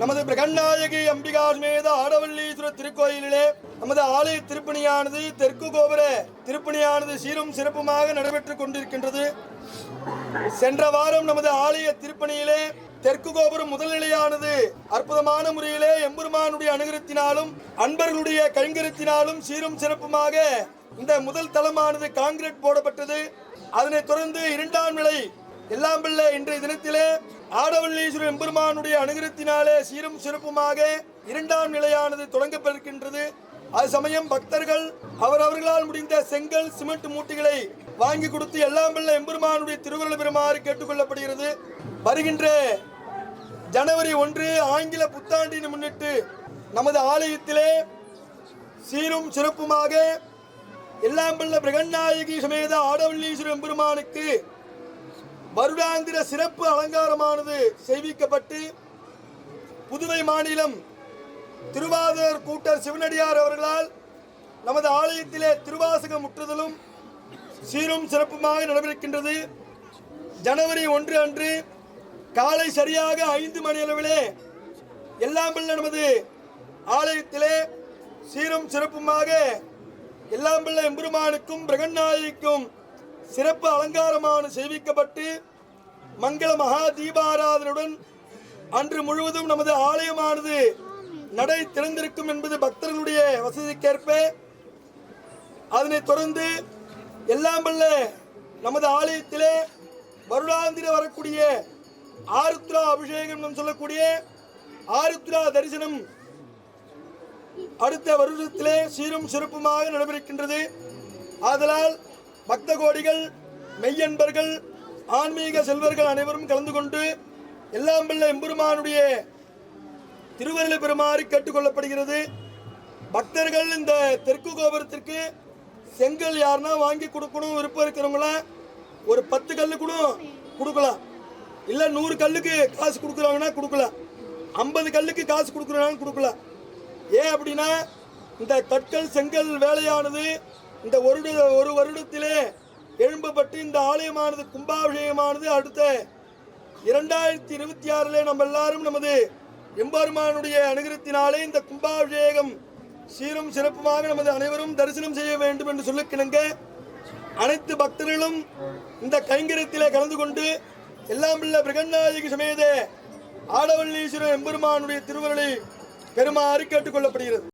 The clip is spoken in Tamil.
நமது பிரகண்டாயகி அம்பிகா மேத ஆடவல்லீஸ்வரர் திருக்கோயிலிலே நமது ஆலய திருப்பணியானது தெற்கு கோபுர திருப்பணியானது சீரும் சிறப்புமாக நடைபெற்றுக் கொண்டிருக்கின்றது. சென்ற வாரம் நமது ஆலய திருப்பணியிலே தெற்கு கோபுரம் முதல்நிலையானது அற்புதமான முறையிலே எம்பெருமானுடைய அனுகிரத்தினாலும் அன்பர்களுடைய கைங்கரத்தினாலும் சீரும் சிறப்புமாக இந்த முதல் தளமானது காங்கிரீட் போடப்பட்டது. அதனைத் தொடர்ந்து இரண்டாம் நிலை எல்லாம் பிள்ளை இன்றைய தினத்திலே ஆடவல்லீஸ்வரர் எம்பெருமானுடைய அனுகிரத்தினாலே சீரும் சிறப்புமாக இரண்டாம் நிலையானது தொடங்கப்பட்டிருக்கின்றது அது சமயம் பக்தர்கள் அவரவர்களால் முடிந்த செங்கல் சிமெண்ட் மூட்டைகளை வாங்கி கொடுத்து எல்லாம் வெள்ள எம்பெருமானுடைய திருவுருள் பெருமாறு கேட்டுக்கொள்ளப்படுகிறது. வருகின்ற ஜனவரி ஒன்று ஆங்கில புத்தாண்டினை முன்னிட்டு நமது ஆலயத்திலே சீரும் சிறப்புமாக எல்லாம் வல்ல பிரகநாயகி சமேத ஆடவல்லீஸ்வரர் எம்பெருமானுக்கு வருடாந்திர சிறப்பு அலங்காரமானது செய்விக்கப்பட்டு புதுவை மாநிலம் திருவாதூர் கூட்டர் சிவனடியார் அவர்களால் நமது ஆலயத்திலே திருவாசகம் முற்றுதலும் சீரும் சிறப்புமாக நடைபெறுகின்றது. ஜனவரி ஒன்று அன்று காலை சரியாக ஐந்து மணி அளவிலே எல்லாம் நமது ஆலயத்திலே சீரும் சிறப்புமாக எல்லாம் எம்பெருமானுக்கும் பிரகநாயகிக்கும் சிறப்பு அலங்காரமான செய்விக்கப்பட்டு மங்கள மகா தீபாராதனுடன் அன்று முழுவதும் நமது ஆலயமானது நடை திறந்திருக்கும் என்பது பக்தர்களுடைய வசதிக்கேற்ப அதனைத் தொடர்ந்து எல்லாம் வல்ல நமது ஆலயத்திலே வருடாந்திர வரக்கூடிய ஆருத்ரா அபிஷேகம் சொல்லக்கூடிய ஆருத்ரா தரிசனம் அடுத்த வருடத்திலே சீரும் சிறப்புமாக நடைபெறுகின்றது. ஆதலால் பக்த கோடிகள் மெய்யன்பர்கள் ஆன்மீக செல்வர்கள் அனைவரும் கலந்து கொண்டு எல்லாம் பிள்ளை எம்பெருமானுடைய திருவருளை பெறுமாறு கேட்டுக்கொள்ளப்படுகிறது. பக்தர்கள் இந்த தெற்கு கோபுரத்திற்கு செங்கல் யாருன்னா வாங்கி கொடுக்கணும் விருப்பம் இருக்கிறவங்கள? ஒரு பத்து கல்லு கூட கொடுக்கலாம். இல்லை நூறு கல்லுக்கு காசு கொடுக்குறாங்கன்னா கொடுக்கலாம். ஐம்பது கல்லுக்கு காசு கொடுக்குறாங்கன்னு கொடுக்கலாம். ஏன் அப்படின்னா இந்த கற்கள் செங்கல் வேலையானது இந்த ஒரு ஒரு வருடத்திலே எழும்பப்பட்டு இந்த ஆலயமானது கும்பாபிஷேகமானது அடுத்த இரண்டாயிரத்தி இருபத்தி ஆறிலே நம்ம எல்லாரும் நமது எம்பெருமானுடைய அனுகிரத்தினாலே இந்த கும்பாபிஷேகம் சீரும் சிறப்புமாக நமது அனைவரும் தரிசனம் செய்ய வேண்டும் என்று சொல்லிக்கிணங்க அனைத்து பக்தர்களும் இந்த கைங்கரியத்திலே கலந்து கொண்டு எல்லாம் உள்ள பிரகநாயகி சமேத ஆடவல்லீஸ்வரர் எம்பெருமானுடைய திருவருளை பெருமாறு கேட்டுக்கொள்ளப்படுகிறது.